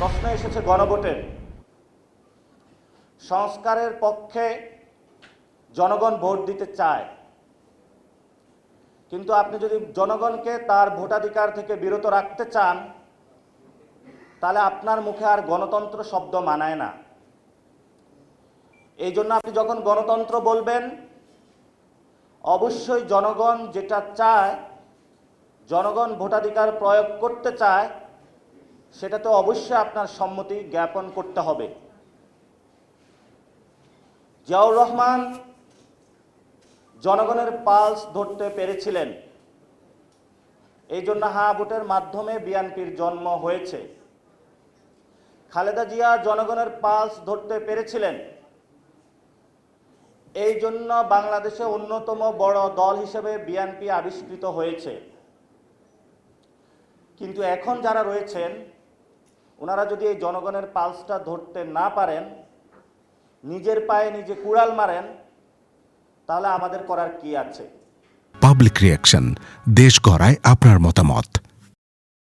প্রশ্ন এসেছে গণভোটের সংস্কারের পক্ষে জনগণ ভোট দিতে চায়। কিন্তু আপনি যদি জনগণকে তার ভোটাধিকার থেকে বিরত রাখতে চান, তাহলে আপনার মুখে আর গণতন্ত্র শব্দ মানায় না। এই জন্য আপনি যখন গণতন্ত্র বলবেন, অবশ্যই জনগণ যেটা চায়, জনগণ ভোটাধিকার প্রয়োগ করতে চায় সেটা তো অবশ্যই আপনার সম্মতি জ্ঞাপন করতে হবে। জিয়াউর রহমান জনগণের পালস ধরতে পেরেছিলেন। এই জন্য হা ভোটের মাধ্যমে বিএনপির জন্ম হয়েছে। খালেদা জিয়া জনগণের পালস ধরতে পেরেছিলেন। এই জন্য বাংলাদেশে অন্যতম বড় দল হিসেবে বিএনপি আবিষ্কৃত হয়েছে। কিন্তু এখন যারা রয়েছেন ওনারা যদি এই জনগণের পালসটা ধরতে না পারেন, নিজের পায়ে নিজে কুড়াল মারেন, তাহলে আমাদের করার কি আছে? পাবলিক রিয়াকশন দেশ গড়ায় আপনার মতামত।